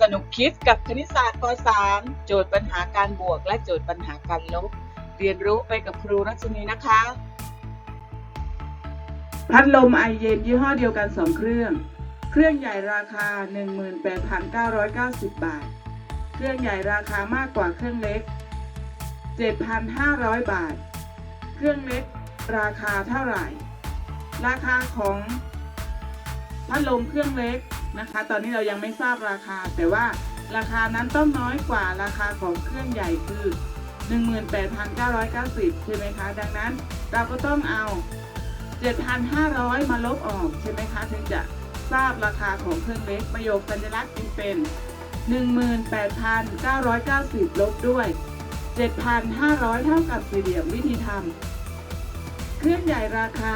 สนุกคิดกับคณิตศาสตร์ป .3 โจทย์ปัญหาการบวก และโจทย์ปัญหาการลบ เรียนรู้ไปกับครูรัชนีนะคะ พัดลมไอเย็นยี่ห้อเดียวกัน 2 เครื่อง เครื่องใหญ่ราคา 18,990 บาท เครื่องใหญ่ราคามากกว่าเครื่องเล็ก 7,500 บาท เครื่องเล็กราคาเท่าไหร่ ราคาของพัดลมเครื่องเล็ก นะคะ ตอนนี้เรายังไม่ทราบราคา แต่ว่าราคานั้นต้องน้อยกว่าราคาของเครื่องใหญ่คือ 18,990 ใช่ไหมคะ ดังนั้นเราก็ต้องเอา 7,500 มาลบออกใช่ไหมคะ ถึงจะทราบราคาของเครื่องเล็กประโยคสัญลักษณ์จึงเป็น 18,990 ลบด้วย 7,500 เท่ากับสี่เหลี่ยมวิธีทำเครื่องใหญ่ราคา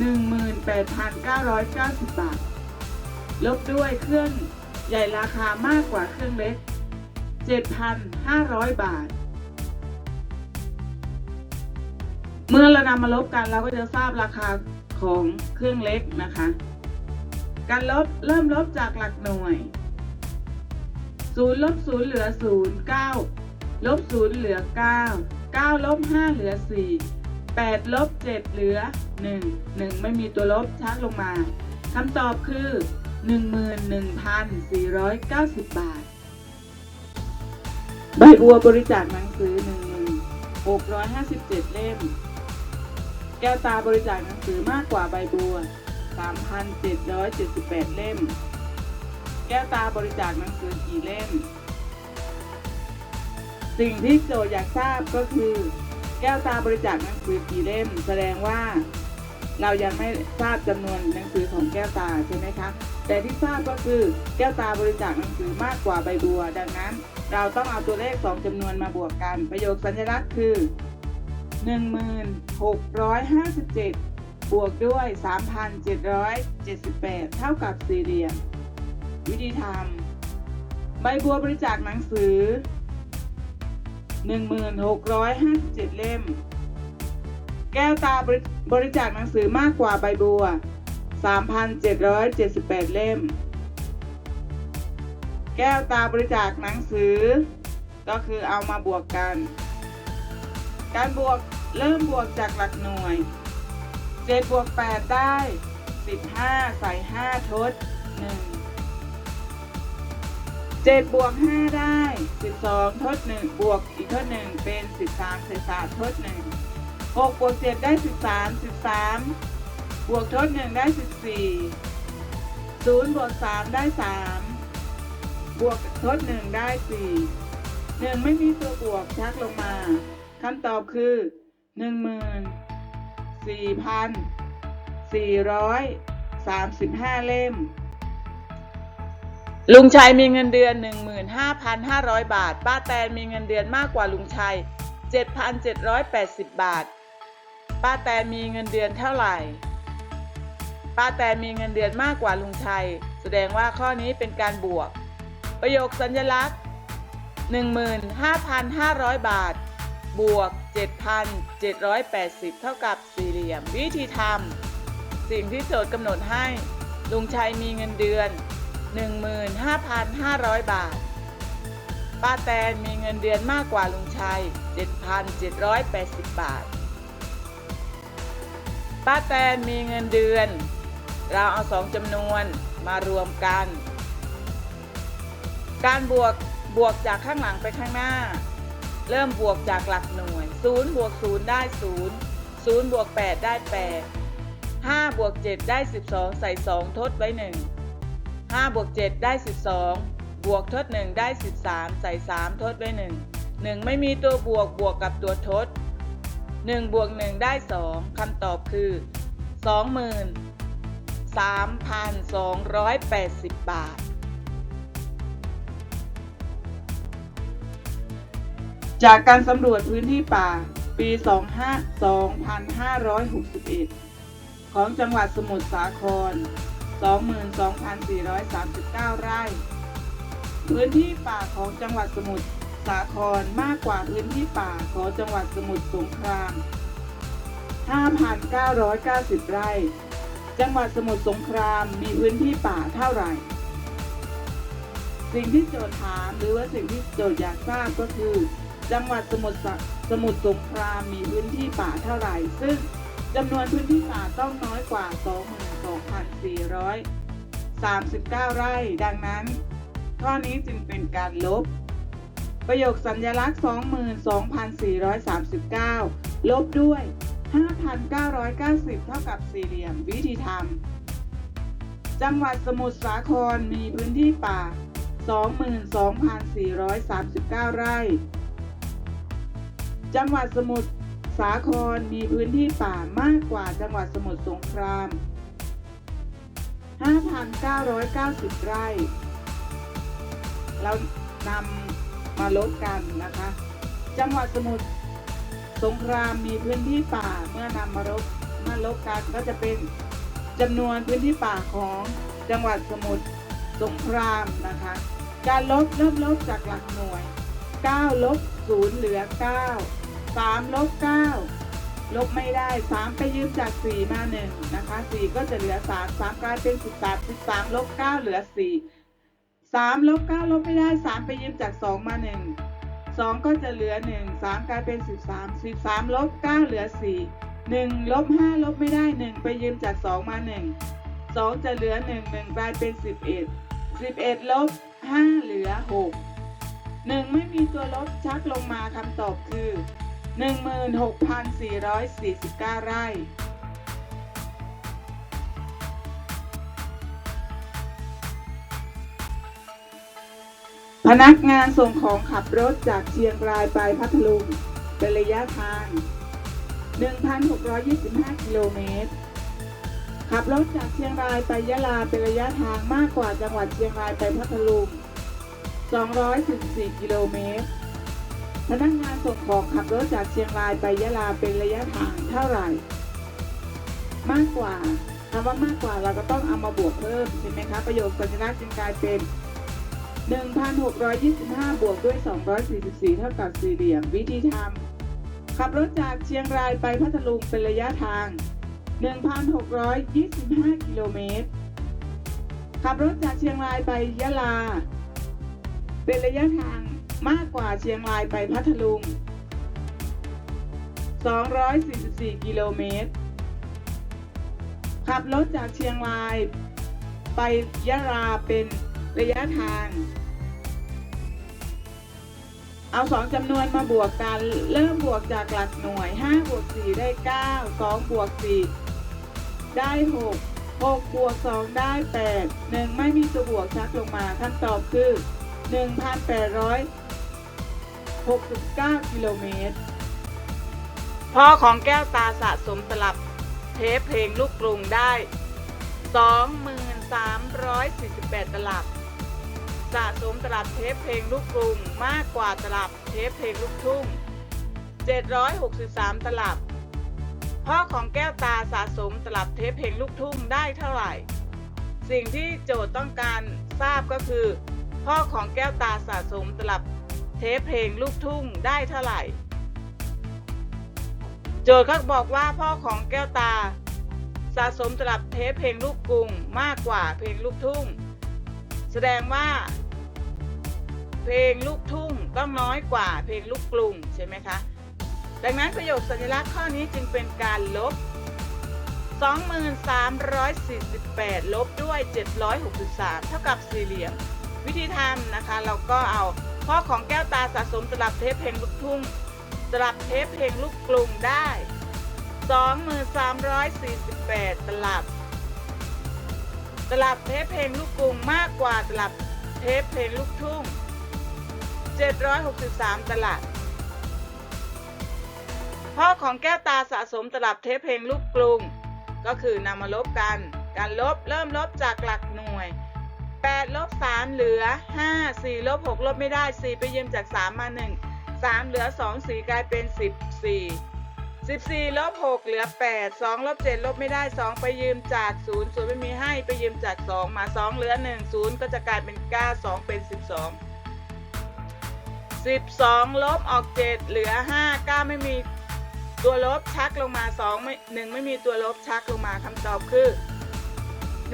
18,990 บาท ลบด้วยเครื่องใหญ่ราคามากกว่าเครื่องเล็ก 7,500 บาท เมื่อเรานำมาลบกันเราก็จะทราบราคาของเครื่องเล็กนะคะ การลบเริ่มลบจากหลักหน่วย0ลบ0เหลือ0 9ลบ0เหลือ 9 9ลบ5เหลือ 4 8ลบ7เหลือ 1 1 ไม่มีตัวลบชักลงมาคำตอบคือ 11,490 บาท ใบบัวบริจาคหนังสือ 1,657 เล่ม แก้วตาบริจาคหนังสือมากกว่าใบบัว 3,778 เล่ม แก้วตาบริจาคหนังสือกี่เล่ม สิ่งที่โจทย์อยากทราบก็คือ แก้วตาบริจาคหนังสือกี่เล่ม แสดงว่า เรายังไม่ทราบจำนวนหนังสือของแก้วตาใช่ไหมคะ แต่ที่ทราบก็คือแก้วตาบริจาคหนังสือมากกว่าใบบัว ดังนั้น เราต้องเอาตัวเลขสองจำนวนมาบวกกัน ประโยคสัญลักษณ์คือ 1657 บวกด้วย 3,778 เท่ากับสี่เหลี่ยมวิธีทำใบบัวบริจาคหนังสือ 1657 เล่ม แก้วตาบริบรจาคหนังสือมากกว่าใบบัว 3,778 เล่ม แก้วตาบริจาคหนังสือ ก็คือเอามาบวกกัน การบวกเริ่มบวกจากหลักหน่วย 7 บวก 8 ได้ 15 ใส่ 5 ทด 1 7 บวก 5 ได้ 12 ทด 1 บวกอีกทด 1 เป็น 13ใส่3ทด 1 6บวก7ได้ 13 13 บวกทด1ได้ 14 0บวก3ได้ 3 บวกทด1ได้ 4 1 ไม่มีตัวบวกชักลงมาคำตอบคือ 14,435 เล่ม ลุงชัยมีเงินเดือน 15,500 บาท ป้าแตนมีเงินเดือนมากกว่าลุงชัย 7,780 บาท ป้าแตนมีเงินเดือนเท่าไหร่ ป้าแตนมีเงินเดือนมากกว่าลุงชัย แสดงว่าข้อนี้เป็นการบวก ประโยคสัญลักษณ์ 15,500 บาท บวก 7,780 เท่ากับสี่เหลี่ยม วิธีทำสิ่งที่โจทย์กำหนดให้ ลุงชัยมีเงินเดือน 15,500 บาท ป้าแตนมีเงินเดือนมากกว่าลุงชัย 7,780 บาท ป้าแตนมีเงินเดือน เราเอาสองจำนวนมารวมกัน การบวกบวกจากข้างหลังไปข้างหน้า เริ่มบวกจากหลักหน่วย0บวก0ได้0 0บวก8ได้ 8 5บวก7ได้ 12 ใส่ 2 ทดไว้ 1 5บวก7ได้ 12 บวกทด 1 ได้ 13 ใส่ 3 ทดไว้ 1 1 ไม่มีตัวบวกบวกกับตัวทด 1บวก1ได้ 2คำตอบคือ 23,280 บาท จากการสำรวจพื้นที่ป่า ปี25 2561 ของจังหวัดสมุทรสาคร 22,439 ไร่ พื้นที่ป่าของจังหวัดสมุทร สาครมากกว่าพื้นที่ป่าของจังหวัดสมุทรสงคราม 5,990 ไร่ จังหวัดสมุทรสงครามมีพื้นที่ป่าเท่าไหร่ สิ่งที่โจทย์ถามหรือว่าสิ่งที่โจทย์อยากทราบก็คือ จังหวัดสมุทรสมุทรสงครามมีพื้นที่ป่าเท่าไหร่ ซึ่งจำนวนพื้นที่ป่าต้องน้อยกว่า 22,439 ไร่ ดังนั้น ข้อนี้จึงเป็นการลบ ประโยคสัญลักษณ์ 22,439 ลบด้วย 5,990 เท่ากับสี่เหลี่ยมวิธีทำ จังหวัดสมุทรสาครมีพื้นที่ป่า 22,439 ไร่ จังหวัดสมุทรสาครมีพื้นที่ป่ามากกว่าจังหวัดสมุทรสงคราม 5,990 ไร่ เรานำ มาลบกันนะคะ จังหวัดสมุทรสงครามมีพื้นที่ป่าเมื่อนำมาลบมาลบกันก็จะเป็นจำนวนพื้นที่ป่าของจังหวัดสมุทรสงครามนะคะ การลบเริ่มลบจากหลักหน่วย 9 ลบ 0 เหลือ 9 3 ลบ 9 ลบไม่ได้ 3 ไปยืมจาก 4 มา 1 นะคะ 4 ก็จะเหลือ 3 3กลายเป็น 13 13 ลบ 9 เหลือ 4 3ลบ9ลบไม่ได้ 3 ไปยืมจาก 2 มา 1 2 ก็จะเหลือ 1 3 กลายเป็น 13 13ลบ9เหลือ 4 1ลบ5ลบไม่ได้ 1 ไปยืมจาก 2 มา 1 2 จะเหลือ 1 1กลายเป็น 11 11ลบ5เหลือ 6 1 ไม่มีตัวลบชักลงมาคำตอบคือ 16,449 ไร่ พนักงานส่งของขับรถจากเชียงรายไปพัทลุงเป็นระยะทาง 1,625 กิโลเมตร ขับรถจากเชียงรายไปยะลาเป็นระยะทางมากกว่าจังหวัดเชียงรายไปพัทลุง 244 กิโลเมตร พนักงานส่งของขับรถจากเชียงรายไปยะลาเป็นระยะทางเท่าไหร่ มากกว่าคำว่ามากกว่าเราก็ต้องเอามาบวกเพิ่มใช่ไหมคะประโยคสัญลักษณ์จึงกลายเป็น 1,625 บวกด้วย 244 เท่ากับสี่เหลี่ยม วิธีทำ ขับรถจากเชียงรายไปพัทลุงเป็นระยะทาง 1,625 กิโลเมตร ขับรถจากเชียงรายไปยะลา เป็นระยะทางมากกว่าเชียงรายไปพัทลุง 244 กิโลเมตร ขับรถจากเชียงรายไปยะลาเป็นระยะทาง เอาสองจำนวนมาบวกกัน เริ่มบวกจากหลักหน่วย5บวก4ได้ 9 2บวก4ได้ 6 6บวก2ได้ 8 1 ไม่มีตัวบวกชักลงมาคำตอบคือ 1,869 กิโลเมตร พ่อของแก้วตาสะสมตลับเทปเพลงลูกกรุงได้ 2348 ตลับ สะสมตลับเทปเพลงลูกกรุงมากกว่าตลับเทปเพลงลูกทุ่ง 763 ตลับ พ่อของแก้วตาสะสมตลับเทปเพลงลูกทุ่งได้เท่าไหร่ สิ่งที่โจทย์ต้องการทราบก็คือ พ่อของแก้วตาสะสมตลับเทปเพลงลูกทุ่งได้เท่าไหร่ โจทย์เขาบอกว่าพ่อของแก้วตา สะสมตลับเทปเพลงลูกกรุงมากกว่าเพลงลูกทุ่ง แสดงว่า เพลงลูกทุ่งต้องน้อยกว่าเพลงลูกกรุงใช่ไหมคะ ดังนั้นประโยคสัญลักษณ์ข้อนี้จึงเป็นการลบ 2348 ลบด้วย 763 เท่ากับสี่เหลี่ยม วิธีทำนะคะ เราก็เอาพ่อของแก้วตาสะสมตลับเทปเพลงลูกทุ่งตลับเทปเพลงลูกกรุงได้ 2348 ตลับ ตลับเทปเพลงลูกกรุงมากกว่าตลับเทปเพลงลูกทุ่ง 763 ตลับ พ่อของแก้วตาสะสมตลับเทปเพลงลูกกรุง ก็คือนำมาลบกัน การลบเริ่มลบจากหลักหน่วย 8 ลบ 3 เหลือ 5 4 ลบ 6 ลบไม่ได้ 4 ไปยืมจาก 3 มา 1 3 เหลือ 2 4 กลายเป็น 14 14ลบ6เหลือ 8 2ลบ7ลบไม่ได้ 2 ไปยืมจาก 0 0 ไม่มีให้ ไปยืมจาก 2 มา 2 เหลือ 1 0 ก็จะกลายเป็น 9 2 เป็น 12 12 ลบออก 7 เหลือ 5 9 ไม่มีตัวลบชักลงมา 2 ไม่ 1 ไม่มีตัวลบชักลงมาคำตอบคือ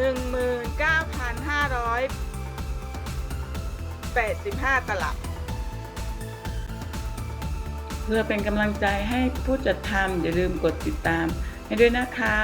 19,585 ตลับ เพื่อเป็นกำลังใจให้ผู้จัดทำอย่าลืมกดติดตามให้ด้วยนะคะ